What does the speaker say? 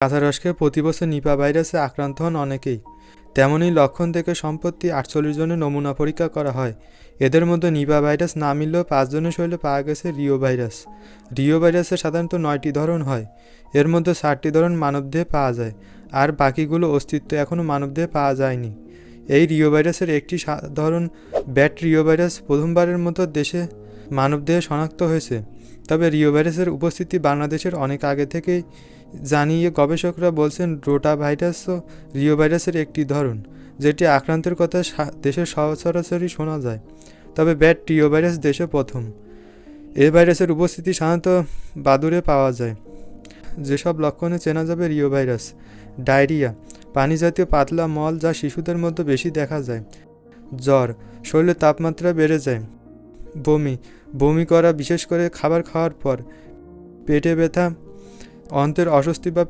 কাঁচা রস প্রতি বছর নিপা ভাইরাসে আক্রান্ত হন অনেকেই। তেমনই লক্ষণ থেকে সম্পত্তি আটচল্লিশ জনের নমুনা পরীক্ষা করা হয়। এদের মধ্যে নিপা ভাইরাস না মিললেও পাঁচজনের শরীরে পাওয়া গেছে রিও ভাইরাস। রিও ভাইরাসের সাধারণত নয়টি ধরন হয়। এর মধ্যে ষাটটি ধরন মানবদেহে পাওয়া যায় আর বাকিগুলো অস্তিত্ব এখনও মানবদেহে পাওয়া যায়নি। এই রিও ভাইরাসের একটি সাধারণ ব্যাট রিও ভাইরাস প্রথমবারের মতো দেশে মানবদেহে শনাক্ত হয়েছে। তবে রিও ভাইরাসের উপস্থিতি বাংলাদেশের অনেক আগে থেকেই জানিয়ে গবেষকরা বলছেন, রোটা ভাইরাসও রিও ভাইরাসের একটি ধরন, যেটি আক্রান্তের কথা দেশে সচরাচরই শোনা যায়। তবে ব্যাট রিও ভাইরাস দেশে প্রথম। এই ভাইরাসের উপস্থিতি সাধারণত বাদুড়ে পাওয়া যায়। যেসব লক্ষণে চেনা যাবে রিও ভাইরাস, ডায়রিয়া পানি জাতীয় পাতলা মল যা শিশুদের মধ্যে বেশি দেখা যায়। জ্বর, শরীরের তাপমাত্রা বেড়ে যায়। বমি বমি করা বিশেষ করে খাবার খাওয়ার পর পেটে ব্যথা অন্তের অস্বস্তি বা